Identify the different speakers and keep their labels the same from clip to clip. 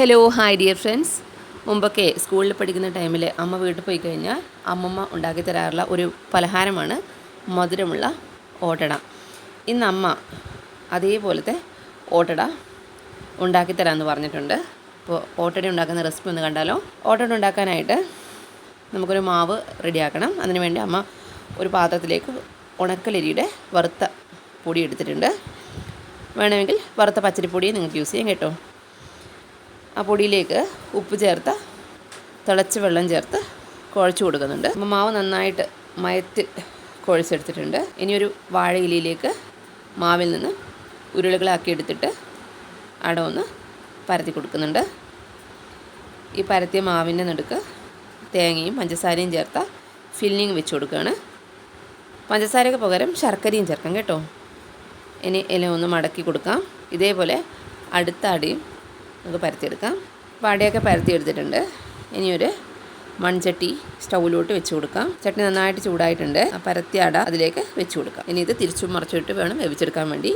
Speaker 1: Hello hi dear friends മുമ്പൊക്കെ സ്കൂളിൽ പഠിക്കുന്ന ടൈമിൽ അമ്മ വീട്ടിൽ പോയി കഴിഞ്ഞാൽ അമ്മമ്മ ഉണ്ടാക്കി തരാറുള്ള ഒരു പലഹാരമാണ് മധുരമുള്ള ഓട്ടട. ഇന്ന് അമ്മ അതേപോലത്തെ ഓട്ടട ഉണ്ടാക്കി തരാമെന്ന് പറഞ്ഞിട്ടുണ്ട്. അപ്പോൾ ഓട്ടട ഉണ്ടാക്കുന്ന റെസിപ്പി ഒന്ന് കണ്ടാലോ? ഓട്ടട ഉണ്ടാക്കാനായിട്ട് നമുക്കൊരു മാവ് റെഡിയാക്കണം. അതിനുവേണ്ടി അമ്മ ഒരു പാത്രത്തിലേക്ക് ഉണക്കലരിയുടെ വറുത്ത പൊടി എടുത്തിട്ടുണ്ട്. വേണമെങ്കിൽ വറുത്ത പച്ചരിപ്പൊടി നിങ്ങൾക്ക് യൂസ് ചെയ്യാം കേട്ടോ. ആ പൊടിയിലേക്ക് ഉപ്പ് ചേർത്ത് തിളച്ച വെള്ളം ചേർത്ത് കുഴച്ച് കൊടുക്കുന്നുണ്ട്. അപ്പോൾ മാവ് നന്നായിട്ട് മയത്തിൽ കുഴച്ചെടുത്തിട്ടുണ്ട്. ഇനിയൊരു വാഴയിലയിലേക്ക് മാവിൽ നിന്ന് ഉരുളകളാക്കി എടുത്തിട്ട് അട ഒന്ന് പരത്തി കൊടുക്കുന്നുണ്ട്. ഈ പരത്തിയ മാവിന്റെ നടുക്ക് തേങ്ങയും പഞ്ചസാരയും ചേർത്ത ഫില്ലിങ് വെച്ച് കൊടുക്കുകയാണ്. പഞ്ചസാരയ്ക്ക് പകരം ശർക്കരയും ചേർക്കാം കേട്ടോ. ഇനി ഇല ഒന്ന് മടക്കി കൊടുക്കാം. ഇതേപോലെ അടുത്ത അടിയും നമുക്ക് പരത്തിയെടുക്കാം. വാടയൊക്കെ പരത്തിയെടുത്തിട്ടുണ്ട്. ഇനിയൊരു മൺചട്ടി സ്റ്റൗവിലോട്ട് വെച്ച് കൊടുക്കാം. ചട്ടി നന്നായിട്ട് ചൂടായിട്ടുണ്ട്. ആ പരത്തിയ അട അതിലേക്ക് വെച്ച് കൊടുക്കാം. ഇനി ഇത് തിരിച്ചും മറിച്ചിട്ട് വേണം വേവിച്ചെടുക്കാൻ വേണ്ടി.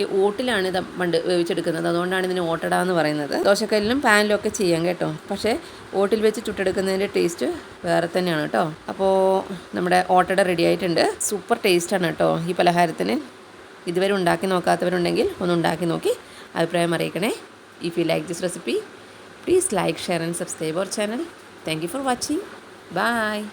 Speaker 1: ഈ ഓട്ടിലാണ് ഇത് പണ്ട് വേവിച്ചെടുക്കുന്നത്. അതുകൊണ്ടാണ് ഇതിന് ഓട്ടട എന്ന് പറയുന്നത്. ദോശക്കല്ലിലും പാനിലും ഒക്കെ ചെയ്യാം കേട്ടോ. പക്ഷേ ഓട്ടിൽ വെച്ച് ചുട്ടെടുക്കുന്നതിന്റെ ടേസ്റ്റ് വേറെ തന്നെയാണ് കേട്ടോ. അപ്പോൾ നമ്മുടെ ഓട്ടട റെഡി ആയിട്ടുണ്ട്. സൂപ്പർ ടേസ്റ്റാണ് കേട്ടോ ഈ പലഹാരത്തിന്. ഇതുവരെ ഉണ്ടാക്കി നോക്കാത്തവരുണ്ടെങ്കിൽ ഒന്ന് ഉണ്ടാക്കി നോക്കി അഭിപ്രായം അറിയിക്കണേ. If you like this recipe, please like, share and subscribe our channel. Thank you for watching. Bye.